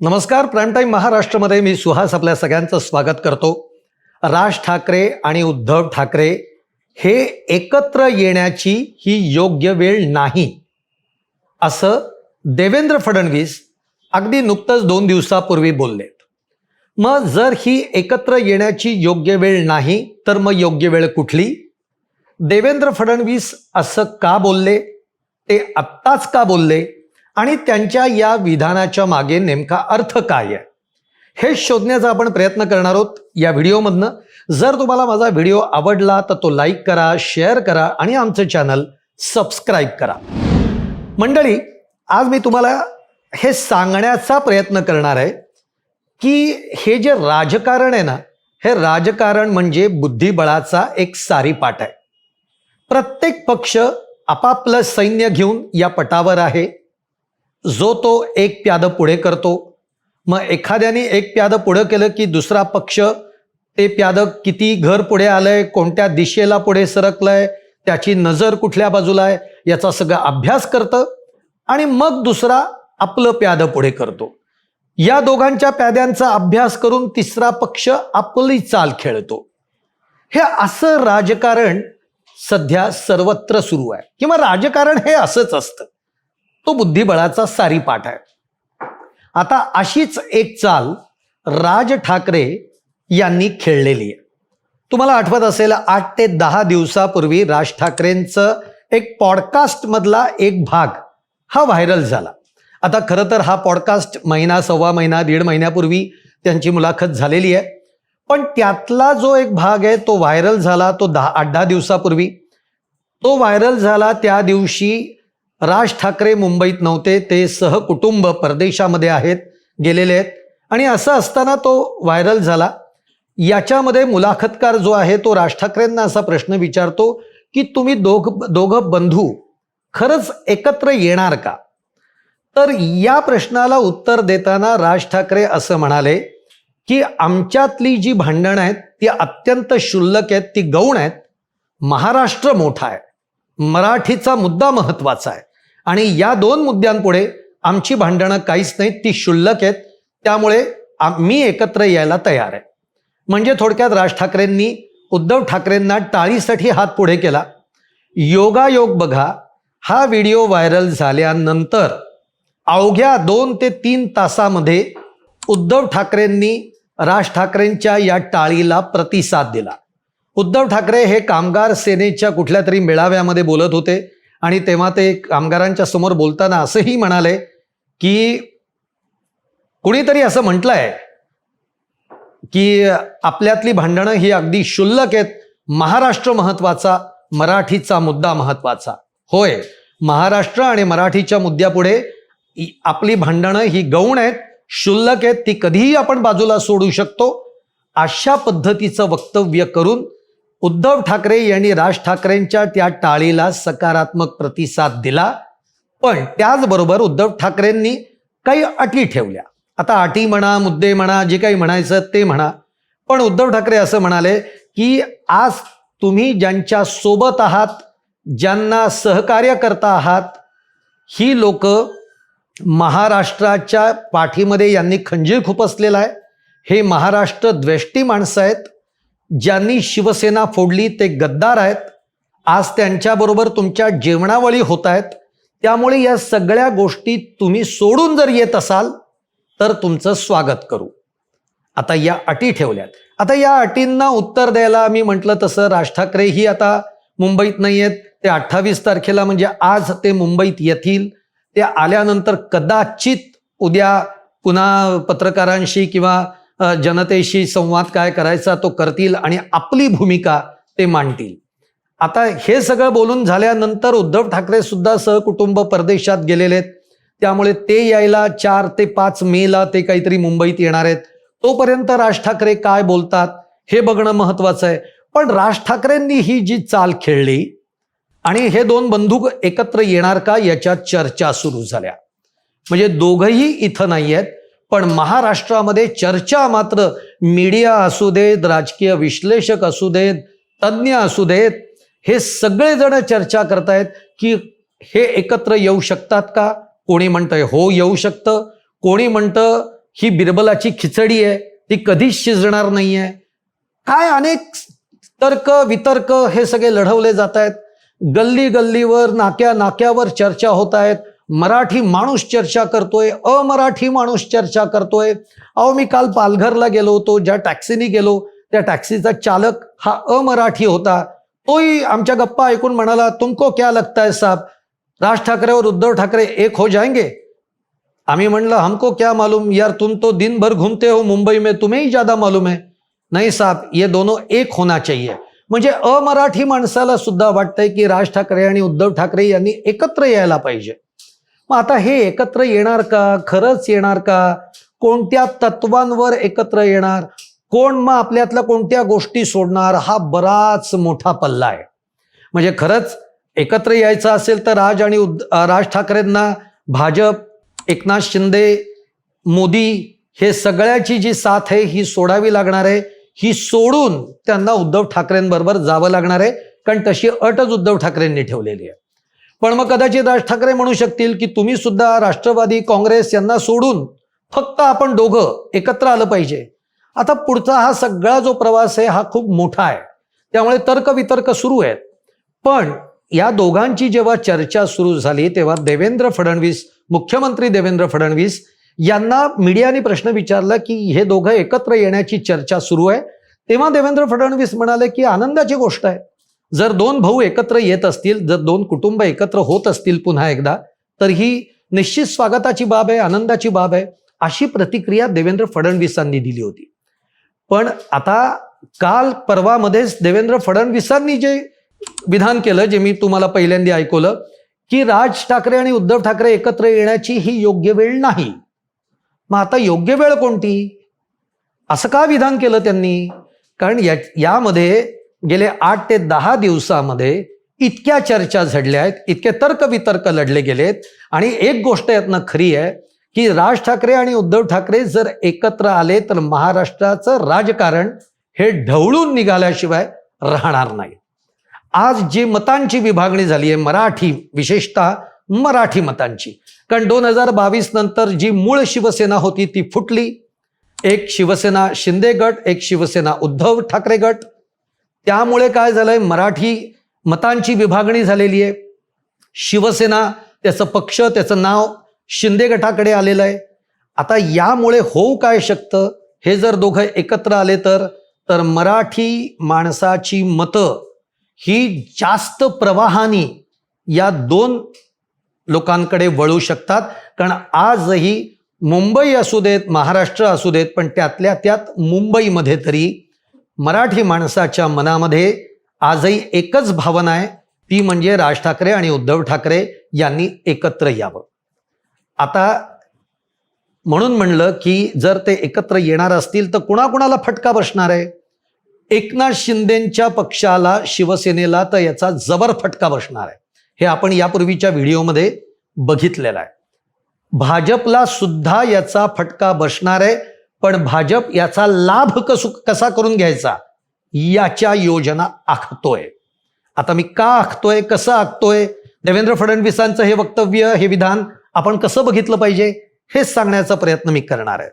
नमस्कार prime time महाराष्ट्रामध्ये मी सुहास आपल्या सगळ्यांचं स्वागत करतो. राज ठाकरे आणि उद्धव ठाकरे हे एकत्र येण्याची ही योग्य वेळ नाही. असं देवेंद्र फडणवीस अगदी नुकतंच दोन दिवसापूर्वी बोललेत. मग जर ही एकत्र येण्याची योग्य वेळ नाही तर मग योग्य वेळ कुठली? देवेंद्र फडणवीस असं का बोलले? ते आत्ताच का बोलले? आणि त्यांच्या या विधानाच्या मागे नेमका अर्थ काय आहे? हे शोधण्याचा आपण प्रयत्न करणार आहोत या व्हिडिओमधनं. जर तुम्हाला माझा व्हिडिओ आवडला तर तो लाईक करा शेअर करा आणि आमचं चॅनल सबस्क्राईब करा. मंडळी आज मी तुम्हाला हे सांगण्याचा प्रयत्न करणार आहे की हे जे राजकारण आहे ना हे राजकारण म्हणजे बुद्धिबळाचा एक सारी पाठ आहे. प्रत्येक पक्ष आपापलं सैन्य घेऊन या पटावर आहे. जो तो एक प्यादं पुढे करतो. मग एखाद्याने एक प्यादं पुढं केलं की दुसरा पक्ष ते प्यादं किती घर पुढे आलंय कोणत्या दिशेला पुढे सरकलंय त्याची नजर कुठल्या बाजूला आहे याचा सगळा अभ्यास करतं आणि मग दुसरा आपलं प्यादं पुढे करतो. या दोघांच्या प्याद्यांचा अभ्यास करून तिसरा पक्ष आपली चाल खेळतो. हे असं राजकारण सध्या सर्वत्र सुरू आहे. किंवा राजकारण हे असंच असतं. तो बुद्धिबळाचा सारी पाठ आहे. आता अशीच एक चाल राज ठाकरे यांनी खेळलेली आहे. तुम्हाला आठवत असेल आठ ते दहा दिवसापूर्वी राज ठाकरेंचं एक पॉडकास्टमधला एक भाग हा व्हायरल झाला. आता खरं तर हा पॉडकास्ट महिना सव्वा महिना दीड महिन्यापूर्वी त्यांची मुलाखत झालेली आहे. पण त्यातला जो एक भाग आहे तो व्हायरल झाला तो दहा आठ दहा दिवसापूर्वी. तो व्हायरल झाला त्या दिवशी राज ठाकरे मुंबईत नव्हते ते सहकुटुंब परदेशामध्ये आहेत गेलेले आहेत. आणि असं असताना तो व्हायरल झाला. याच्यामध्ये मुलाखतकार जो आहे तो राज ठाकरेंना असा प्रश्न विचारतो की तुम्ही दोघ दोघं बंधू खरंच एकत्र येणार का? तर या प्रश्नाला उत्तर देताना राज ठाकरे असं म्हणाले की आमच्यातली जी भांडणं आहेत ती अत्यंत क्षुल्लक आहेत ती गौण आहेत. महाराष्ट्र मोठा आहे. मराठीचा मुद्दा महत्त्वाचा आहे. आणि या दोन मुद्द्यांपुढे आमची भांडणं काहीच नाहीत ती क्षुल्लक आहेत. त्यामुळे मी एकत्र यायला तयार आहे. म्हणजे थोडक्यात राज ठाकरेंनी उद्धव ठाकरेंना टाळीसाठी हात पुढे केला. योगायोग बघा हा व्हिडिओ व्हायरल झाल्यानंतर अवघ्या दोन ते तीन तासामध्ये उद्धव ठाकरेंनी राज ठाकरेंच्या या टाळीला प्रतिसाद दिला. उद्धव ठाकरे हे कामगार सेनेच्या कुठल्या तरी मेळाव्यामध्ये बोलत होते. आणि तेव्हा ते कामगारांच्या समोर बोलताना असंही म्हणाले की कुणीतरी असं म्हटलंय की आपल्यातली भांडणं ही अगदी क्षुल्लक आहेत. महाराष्ट्र महत्त्वाचा मराठीचा मुद्दा महत्त्वाचा. होय महाराष्ट्र आणि मराठीच्या मुद्द्यापुढे आपली भांडणं ही गौण आहेत क्षुल्लक आहेत ती कधीही आपण बाजूला सोडू शकतो. अशा पद्धतीचं वक्तव्य करून उद्धव ठाकरे यांनी राज ठाकरेंच्या त्या टाळीला सकारात्मक प्रतिसाद दिला. पण त्याचबरोबर उद्धव ठाकरेंनी काही अटी ठेवल्या. आता अटी म्हणा मुद्दे म्हणा जे काही म्हणायचं ते म्हणा. पण उद्धव ठाकरे असं म्हणाले की आज तुम्ही ज्यांच्या सोबत आहात ज्यांना सहकार्य करता आहात ही लोक महाराष्ट्राच्या पाठीमध्ये यांनी खंजीर खुपसलेला आहे. हे महाराष्ट्र द्वेष्टी माणसं आहेत. ज्यांनी शिवसेना फोडली ते गद्दार आहेत. आज त्यांच्याबरोबर तुमच्या जेवणावळी होत आहेत. त्यामुळे या सगळ्या गोष्टी तुम्ही सोडून जर येत असाल तर तुमचं स्वागत करू. आता या अटी ठेवल्यात. आता या अटींना उत्तर द्यायला मी म्हटलं तसं राज ठाकरे ही आता मुंबईत नाही आहेत ते अठ्ठावीस तारखेला म्हणजे आज ते मुंबईत येतील. ते आल्यानंतर कदाचित उद्या पुन्हा पत्रकारांशी किंवा जनतेशी संवाद काय करायचा तो करतील आणि आपली भूमिका ते मांडतील. आता हे सगळं बोलून झाल्यानंतर उद्धव ठाकरे सुद्धा सहकुटुंब परदेशात गेलेले आहेत. त्यामुळे ते यायला चार ते पाच मेला ते काहीतरी मुंबईत येणार आहेत. तोपर्यंत राज ठाकरे काय बोलतात हे बघणं महत्वाचं आहे. पण राज ठाकरेंनी ही जी चाल खेळली आणि हे दोन बंधू एकत्र येणार का याच्या चर्चा सुरू झाल्या. म्हणजे दोघंही इथं नाही आहेत पण महाराष्ट्रामध्ये चर्चा मात्र मीडिया असू देत राजकीय विश्लेषक असू देत तज्ज्ञ असू देत हे सगळेजण चर्चा करतायत की हे एकत्र येऊ शकतात का? कोणी म्हणतंय हो येऊ शकतं. कोणी म्हणतं ही बिरबलाची खिचडी आहे ती कधीच शिजणार नाही आहे काय अनेक तर्क वितर्क हे सगळे लढवले जात आहेत गल्ली गल्लीवर नाक्या नाक्यावर चर्चा होत आहेत मराठी माणूस चर्चा करतोय अमराठी माणूस चर्चा करतोय. अहो मी काल पालघरला गेलो होतो ज्या टॅक्सीने गेलो त्या टॅक्सीचा चालक हा अमराठी होता. तोही आमच्या गप्पा ऐकून म्हणाला तुमको क्या लगता है साहब? राज ठाकरे और उद्धव ठाकरे एक हो जाएंगे? आम्ही म्हणलं हमको क्या मालूम? यार तुम तो दिन भर घूमते हो मुंबई में तुम्हें ही ज्यादा मालूम है. नाही साहब ये दोनों एक होना चाहिए. म्हणजे अमराठी माणसाला सुद्धा वाटतंय की राज ठाकरे आणि उद्धव ठाकरे यांनी एकत्र यायला पाहिजे. मग आता हे एकत्र येणार का? खरंच येणार का? कोणत्या तत्वांवर एकत्र येणार? कोण मग आपल्यातल्या कोणत्या गोष्टी सोडणार? हा बराच मोठा पल्ला आहे. म्हणजे खरंच एकत्र यायचं असेल तर राज आणि उद्ध- राज ठाकरेंना भाजप एकनाथ शिंदे मोदी हे सगळ्याची जी साथ आहे ही सोडावी लागणार आहे. ही सोडून त्यांना उद्धव ठाकरेंबरोबर जावं लागणार आहे. कारण तशी अटच उद्धव ठाकरेंनी ठेवलेली आहे. पण मग कदाचित राज ठाकरे म्हणू शकतील की तुम्ही सुद्धा राष्ट्रवादी काँग्रेस यांना सोडून फक्त आपण दोघं एकत्र आलं पाहिजे. आता पुढचा हा सगळा जो प्रवास आहे हा खूप मोठा आहे. त्यामुळे तर्कवितर्क सुरू आहेत. पण या दोघांची जेव्हा चर्चा सुरू झाली तेव्हा देवेंद्र फडणवीस मुख्यमंत्री देवेंद्र फडणवीस यांना मीडियाने प्रश्न विचारला की हे दोघं एकत्र येण्याची चर्चा सुरू आहे. तेव्हा देवेंद्र फडणवीस म्हणाले की आनंदाची गोष्ट आहे. जर दोन भाऊ एकत्र येत असतील जर दोन कुटुंब एकत्र होत असतील पुन्हा एकदा तर ही निश्चित स्वागताची बाब आहे आनंदाची बाब आहे अशी प्रतिक्रिया देवेंद्र फडणवीसांनी दिली होती. पण आता काल परवामध्येच देवेंद्र फडणवीसांनी जे विधान केलं जे मी तुम्हाला पहिल्यांदा ऐकवलं की राज ठाकरे आणि उद्धव ठाकरे एकत्र येण्याची ही योग्य वेळ नाही. मग आता योग्य वेळ कोणती? असं का विधान केलं त्यांनी? कारण या यामध्ये गेले आठ ते दहा दिवसामध्ये इतक्या चर्चा झडल्या आहेत इतके तर्क वितर्क लढले गेलेत. आणि एक गोष्ट यातनं खरी आहे की राज ठाकरे आणि उद्धव ठाकरे जर एकत्र आले तर महाराष्ट्राचं राजकारण हे ढवळून निघाल्याशिवाय राहणार नाही. आज जी मतांची विभागणी झाली आहे मराठी विशेषतः मराठी मतांची. कारण दोन हजार बावीस नंतर जी मूळ शिवसेना होती ती फुटली. एक शिवसेना शिंदे गट एक शिवसेना उद्धव ठाकरे गट. त्यामुळे काय झालंय? मराठी मतांची विभागणी झालेली आहे. शिवसेना त्याचं पक्ष त्याचं नाव शिंदे गटाकडे आलेलं आहे. आता यामुळे होऊ काय शकतं? हे जर दोघं एकत्र आले तर तर मराठी माणसाची मतं ही जास्त प्रवाहानी या दोन लोकांकडे वळू शकतात. कारण आजही मुंबई असू देत महाराष्ट्र असू देत पण त्यातल्या त्यात मुंबईमध्ये तरी मराठी माणसाच्या मनामध्ये आजही एकच भावना आहे ती म्हणजे राज ठाकरे आणि उद्धव ठाकरे यांनी एकत्र यावं. आता म्हणून म्हणलं की जर ते एकत्र येणार असतील तर कुणाकुणाला फटका बसणार आहे? एकनाथ शिंदेच्या पक्षाला शिवसेनेला तर याचा जबर फटका बसणार आहे. हे आपण यापूर्वीच्या व्हिडिओमध्ये बघितलेलं आहे. भाजपला सुद्धा याचा फटका बसणार आहे. पण भाजप याचा लाभ कसू कसा करून घ्यायचा? याच्या योजना आखतोय. आता मी का आखतोय कसं आखतोय? देवेंद्र फडणवीसांचं हे वक्तव्य हे विधान आपण कसं बघितलं पाहिजे? हेच सांगण्याचा प्रयत्न मी करणार आहे.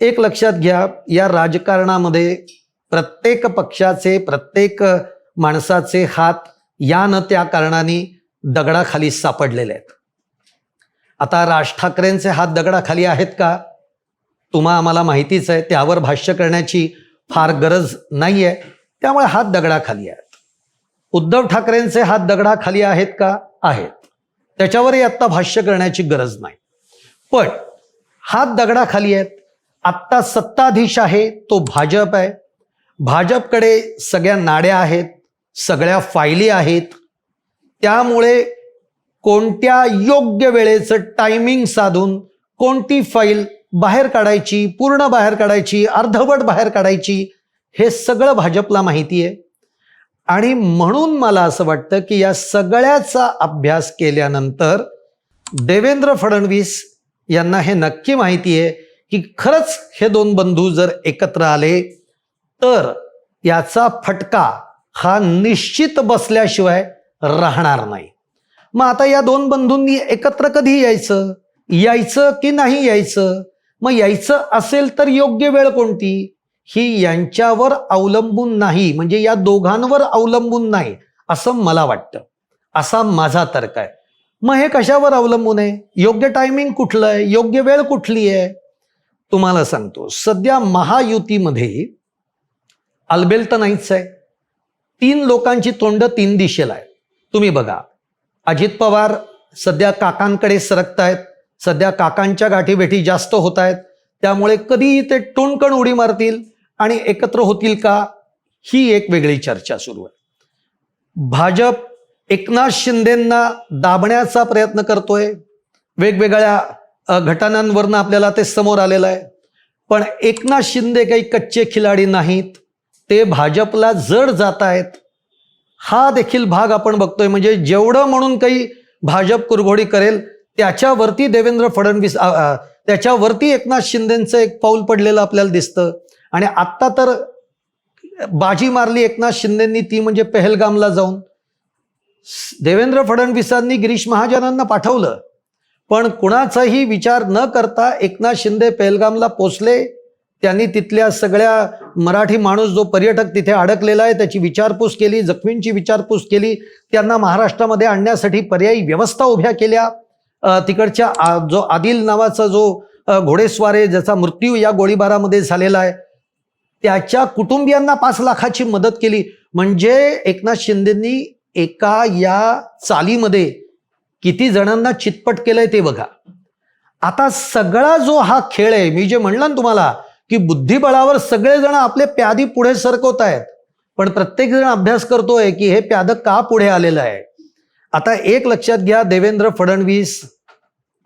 एक लक्षात घ्या या राजकारणामध्ये प्रत्येक पक्षाचे प्रत्येक माणसाचे हात या न त्या कारणाने दगडाखाली सापडलेले आहेत. आता राज ठाकरेंचे हात दगडाखाली आहेत का? तुम्हा आम्हाला माहितीच आहे त्यावर भाष्य करण्याची फार गरज नाही आहे त्यामुळे हात दगडाखाली आहेत. उद्धव ठाकरेंचे हात दगडाखाली आहेत का? आहेत. त्याच्यावरही आत्ता भाष्य करण्याची गरज नाही. पण हात दगडाखाली आहेत. आत्ता सत्ताधीश आहे तो भाजप आहे. भाजपकडे सगळ्या नाड्या आहेत सगळ्या फायली आहेत. त्यामुळे कोणत्या योग्य वेळेचं टायमिंग साधून कोणती फाईल बाहेर काढायची पूर्ण बाहेर काढायची अर्धवट बाहेर काढायची हे सगळं भाजपला माहिती आहे आणि म्हणून मला असं वाटतं की या सगळ्याचा अभ्यास केल्यानंतर देवेंद्र फडणवीस यांना हे नक्की माहिती आहे की खरंच हे दोन बंधू जर एकत्र आले तर याचा फटका हा निश्चित बसल्याशिवाय राहणार नाही. मग आता या दोन बंधूंनी एकत्र कधी यायचं? यायचं की नाही यायचं? मग यायचं असेल तर योग्य वेळ कोणती? ही यांच्यावर अवलंबून नाही म्हणजे या दोघांवर अवलंबून नाही असं मला वाटतं. असा माझा तर्क आहे. मग हे कशावर अवलंबून आहे? योग्य टायमिंग कुठलं आहे? योग्य वेळ कुठली आहे? तुम्हाला सांगतो. सध्या महायुतीमध्ये अल्बेल तर नाहीच आहे. तीन लोकांची तोंड तीन दिशेला आहे. तुम्ही बघा. अजित पवार सध्या काकांकडे सरकतायत. सध्या काकांच्या गाठीभेटी जास्त होत आहेत. त्यामुळे कधीही ते टोणकण उडी मारतील आणि एकत्र होतील का ही एक वेगळी चर्चा सुरू आहे. भाजप एकनाथ शिंदेंना दाबण्याचा प्रयत्न करतोय. वेगवेगळ्या घटनांवरनं आपल्याला ते समोर आलेलं आहे. पण एकनाथ शिंदे काही कच्चे खिलाडी नाहीत. ते भाजपला जड जात आहेत. हा देखील भाग आपण बघतोय. म्हणजे जेवढं म्हणून काही भाजप कुरघोडी करेल त्याच्यावरती देवेंद्र फडणवीस त्याच्यावरती एकनाथ शिंदेचं एक पाऊल पडलेलं आपल्याला दिसतं. आणि आत्ता तर बाजी मारली एकनाथ शिंदेंनी ती म्हणजे पहलगामला जाऊन. देवेंद्र फडणवीसांनी गिरीश महाजनांना पाठवलं. पण कुणाचाही विचार न करता एकनाथ शिंदे पेहलगामला पोचले. त्यांनी तिथल्या सगळ्या मराठी माणूस जो पर्यटक तिथे अडकलेला आहे त्याची विचारपूस केली जखमींची विचारपूस केली त्यांना महाराष्ट्रामध्ये आणण्यासाठी पर्यायी व्यवस्था उभ्या केल्या. तिकडच्या आ- जो आदिल नावाचा जो घोडेस्वारे घोडेस्वार आहे ज्याचा मृत्यू या गोळीबारामध्ये झालेला आहे त्याच्या कुटुंबियांना पाच लाखाची मदत केली. म्हणजे एकनाथ शिंदेंनी एका या चालीमध्ये किती जणांना चितपट केलंय ते बघा. आता सगळा जो हा खेळ आहे मी जे म्हणलं ना तुम्हाला की बुद्धिबळावर सगळेजण आपले प्यादी पुढे सरकवत आहेत पण प्रत्येक जण अभ्यास करतोय की हे प्यादं का पुढे आलेलं आहे? आता एक लक्षात घ्या देवेंद्र फडणवीस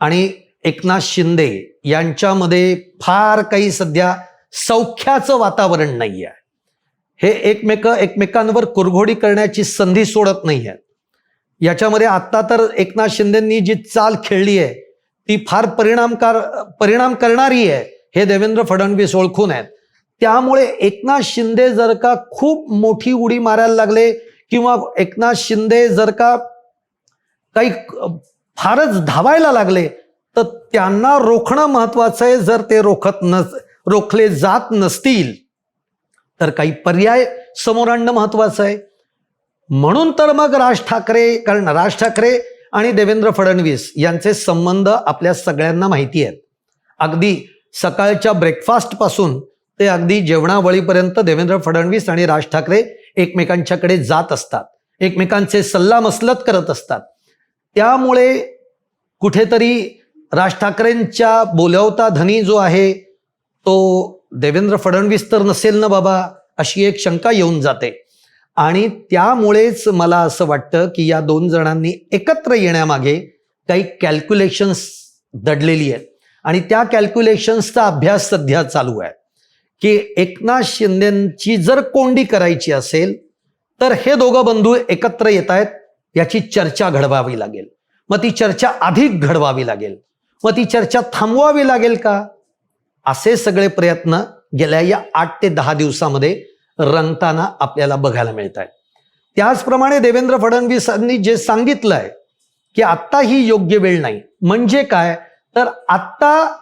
आणि एकनाथ शिंदे यांच्यामध्ये फार काही सध्या सौख्याचं वातावरण नाही आहे हे एकमेक एकमेकांवर कुरघोडी करण्याची संधी सोडत नाही आहेत याच्यामध्ये आत्ता तर एकनाथ शिंदेंनी जी चाल खेळली आहे ती फार परिणामकार परिणाम करणारी आहे हे देवेंद्र फडणवीस ओळखून आहेत. त्यामुळे एकनाथ शिंदे जर का खूप मोठी उडी मारायला लागले किंवा एकनाथ शिंदे जर का काही फारच धावायला लागले तर त्यांना रोखणं महत्वाचं आहे जर ते रोखत नस रोखले जात नसतील. तर काही पर्याय समोर आणणं महत्वाचं आहे. म्हणून तर मग राज ठाकरे कारण राज ठाकरे आणि देवेंद्र फडणवीस यांचे संबंध आपल्या सगळ्यांना माहिती आहेत. अगदी सकाळच्या ब्रेकफास्टपासून ते अगदी जेवणावळीपर्यंत देवेंद्र फडणवीस आणि राज ठाकरे एकमेकांच्याकडे जात असतात. एकमेकांचे सल्ला मसलत करत असतात. त्यामुळे कुठेतरी राज ठाकरेंच्या बोलवता धनी जो आहे तो देवेंद्र फडणवीस तर नसेल ना बाबा अशी एक शंका येऊन जाते. आणि त्यामुळेच मला असं वाटतं की या दोन जणांनी एकत्र येण्यामागे काही कॅल्क्युलेशन्स दडलेली आहेत. आणि त्या कॅल्क्युलेशन्सचा अभ्यास सध्या चालू आहे. की एकनाथ शिंदेची जर कोंडी करायची असेल तर हे दोघं बंधू एकत्र येत आहेत याची चर्चा घडवावी लागेल. मग ती चर्चा अधिक घडवावी लागेल. मग ती चर्चा थांबवावी लागेल का? असे सगळे प्रयत्न गेल्या या आठ ते दहा दिवसामध्ये रंगताना आपल्याला बघायला मिळत आहेत त्याचप्रमाणे देवेंद्र फडणवीसांनी जे सांगितलंय की आत्ता ही योग्य वेळ नाही. म्हणजे काय? तर आत्ता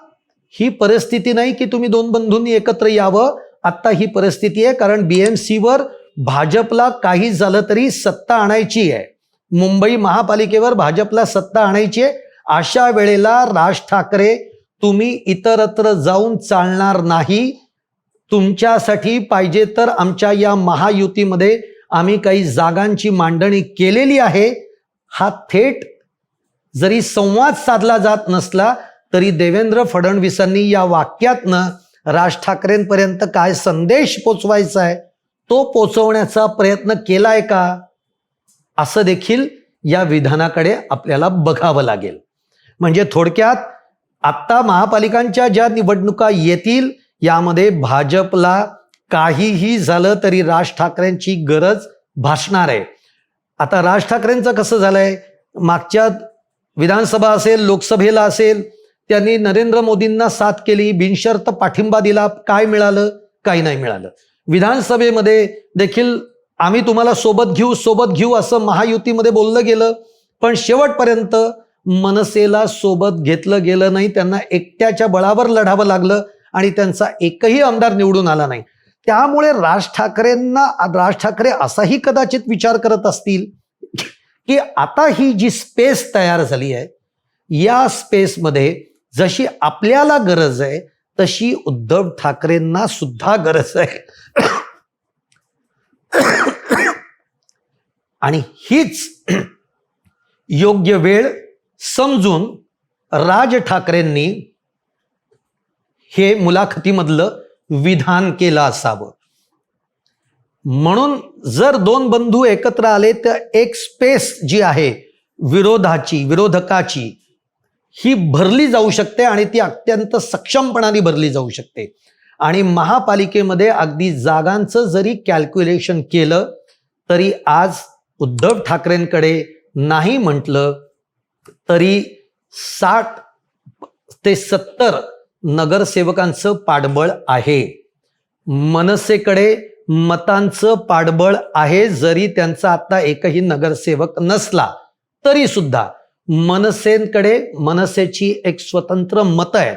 ही परिस्थिती नाही की तुम्ही दोन बंधूंनी एकत्र यावं. आत्ता ही परिस्थिती आहे कारण बीएमसीवर भाजपला काही झालं तरी सत्ता आणायची आहे. मुंबई महापालिकेवर भाजपला सत्ता आणायची आहे. अशा वेळेला राज ठाकरे तुम्ही इतरत्र जाऊन चालणार नाही. तुमच्यासाठी पाहिजे तर आमच्या या महायुतीमध्ये आम्ही काही जागांची मांडणी केलेली आहे. हा थेट जरी संवाद साधला जात नसला तरी देवेंद्र फडणवीसांनी या वाक्यातनं राज ठाकरेंपर्यंत काय संदेश पोचवायचा आहे? तो पोचवण्याचा प्रयत्न केलाय का? असं देखील या विधानाकडे आपल्याला बघावं लागेल. म्हणजे थोडक्यात आत्ता महापालिकांच्या ज्या निवडणुका येतील यामध्ये भाजपला काहीही झालं तरी राज ठाकरेंची गरज भासणार आहे. आता राज ठाकरेंचं कसं झालंय? मागच्या विधानसभा असेल लोकसभेला असेल त्यांनी नरेंद्र मोदींना साथ केली बिनशर्त पाठिंबा दिला काय मिळालं? काही नाही मिळालं. विधानसभेमध्ये देखील आम्ही तुम्हाला सोबत घेऊ सोबत घेऊ असं महायुतीमध्ये बोललं गेलं. पण शेवटपर्यंत मनसेला सोबत घेतलं गेलं नाही. त्यांना एकट्याच्या बळावर लढावं लागलं आणि त्यांचा एकही आमदार निवडून आला नाही. त्यामुळे राज ठाकरेंना राज ठाकरे असाही कदाचित विचार करत असतील की आता ही जी स्पेस तयार झाली आहे या स्पेसमध्ये जशी आपल्याला गरज आहे तशी उद्धव ठाकरेंना सुद्धा गरज आहे. आणि हीच योग्य वेळ समजून राज ठाकरेंनी हे मुलाखतीमधलं विधान केलं असावं. म्हणून जर दोन बंधू एकत्र आले तर एक स्पेस जी आहे विरोधाची विरोधकाची ही भरली जाऊ शकते आणि ती अत्यंत सक्षमपणाने भरली जाऊ शकते. आणि महापालिकेमध्ये अगदी जागांचं जरी कॅल्क्युलेशन केलं तरी आज उद्धव ठाकरेंकडे नाही म्हटलं तरी साठ ते सत्तर नगरसेवकांचं पाठबळ आहे. मनसेकडे मतांचं पाठबळ आहे जरी त्यांचा आता एकही नगरसेवक नसला तरी सुद्धा मनसेकडे मनसेची एक स्वतंत्र मत आहे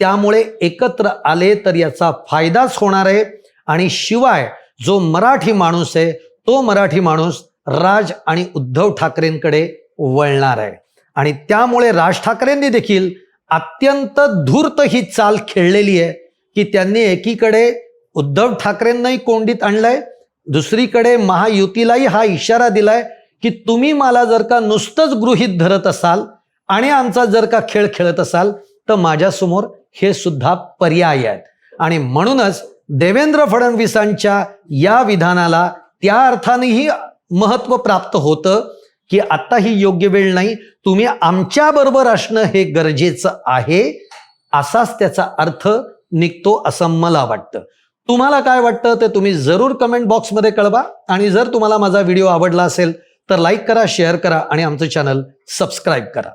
त्यामुळे एकत्र आले तर याचा फायदाच होणार आहे. आणि शिवाय जो मराठी माणूस आहे तो मराठी माणूस राज आणि उद्धव ठाकरेंकडे वळणार आहे. आणि त्यामुळे राज ठाकरेंनी देखील अत्यंत धूर्त ही चाल खेळलेली आहे की त्यांनी एकीकडे उद्धव ठाकरेंनाही कोंडीत आणलंय दुसरीकडे महायुतीलाही हा इशारा दिलाय की तुम्ही मला जर का नुसतंच गृहीत धरत असाल आणि आमचा जर का खेळ खेळत असाल तर माझ्यासमोर हे सुद्धा पर्याय आहेत. आणि म्हणूनच देवेंद्र फडणवीसांच्या या विधानाला त्या अर्थानेही महत्त्व प्राप्त होतं की आता ही योग्य वेळ नाही. तुम्ही आमच्या बरोबर असणं हे गरजेचं आहे असाच त्याचा अर्थ निघतो असं मला वाटतं. तुम्हाला काय वाटतं ते तुम्ही जरूर कमेंट बॉक्समध्ये कळवा. आणि जर तुम्हाला माझा व्हिडिओ आवडला असेल तर लाईक करा शेअर करा आणि आमचं चॅनल सबस्क्राईब करा.